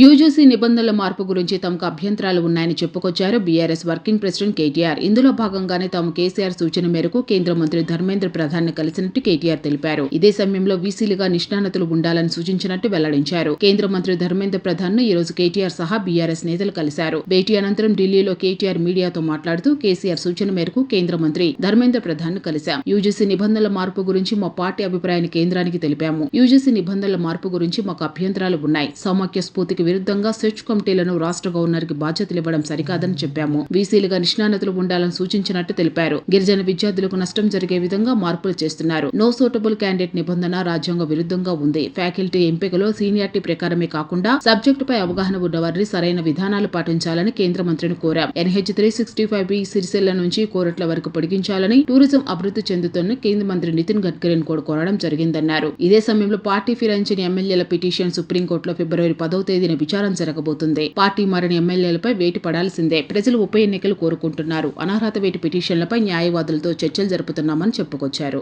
UGC నిబంధనల మార్పు గురించి తమకు అభ్యంతరాలు ఉన్నాయని చెప్పుకొచ్చారు బీఆర్ఎస్ వర్కింగ్ ప్రెసిడెంట్ కేటీఆర్. ఇందులో భాగంగానే తాము కేసీఆర్ సూచన మేరకు కేంద్ర మంత్రి ధర్మేంద్ర ప్రధాన్ని కలిసినట్టు కేటీఆర్ తెలిపారు. ఇదే సమయంలో వీసీలుగా నిష్ణాతులు ఉండాలని సూచించినట్టు వెల్లడించారు. కేంద్ర మంత్రి ధర్మేంద్ర ప్రధాన్ను ఈ రోజు కేటీఆర్ సహా బీఆర్ఎస్ నేతలు కలిశారు. భేటీ అనంతరం ఢిల్లీలో కేటీఆర్ మీడియాతో మాట్లాడుతూ కేసీఆర్ సూచన మేరకు కేంద్ర మంత్రి ధర్మేంద్ర ప్రధాన్ను కలిశాం. యూజీసీ నిబంధనల మార్పు గురించి మా పార్టీ అభిప్రాయాన్ని కేంద్రానికి తెలిపాము. యూజీసీ నిబంధనల మార్పు గురించి మాకు అభ్యంతరాలు ఉన్నాయి. సమాఖ్య స్ఫూర్తికి విరుద్ధంగా సెర్చ్ కమిటీలను రాష్ట్ర గవర్నర్కి బాధ్యతలు ఇవ్వడం సరికాదని చెప్పాము. వీసీలుగా నిష్ణానతలు ఉండాలని సూచించినట్టు తెలిపారు. గిరిజన విద్యార్థులకు నష్టం జరిగే విధంగా మార్పులు చేస్తున్నారు. నో సూటబుల్ క్యాండిడేట్ నిబంధన రాజ్యాంగ విరుద్ధంగా ఉంది. ఫ్యాకల్టీ ఎంపికలో సీనియారిటీ ప్రకారమే కాకుండా సబ్జెక్టుపై అవగాహన ఉన్నవారిని సరైన విధానాలు పాటించాలని కేంద్ర మంత్రిని కోరాం. NH three sixty five B Sirisilla నుంచి కోరట్ల వరకు పొడిగించాలని టూరిజం అభివృద్ధి చెందుతున్న కేంద్ర మంత్రి నితిన్ గడ్కరీని కూడా కోరడం జరిగిందన్నారు. ఇదే సమయంలో పార్టీ ఫిరాయించిన ఎమ్మెల్యేల పిటిషన్ సుప్రీంకోర్టులో ఫిబ్రవరి పదవ తేదీన విచారణ జరగబోతుంది. పార్టీ మారిన ఎమ్మెల్యేలపై వేటు పడాల్సిందే. ప్రజలు ఉప ఎన్నికలు కోరుకుంటున్నారు. అనర్హత వేటు పిటిషన్లపై న్యాయవాదులతో చర్చలు జరుపుతున్నామని చెప్పుకొచ్చారు.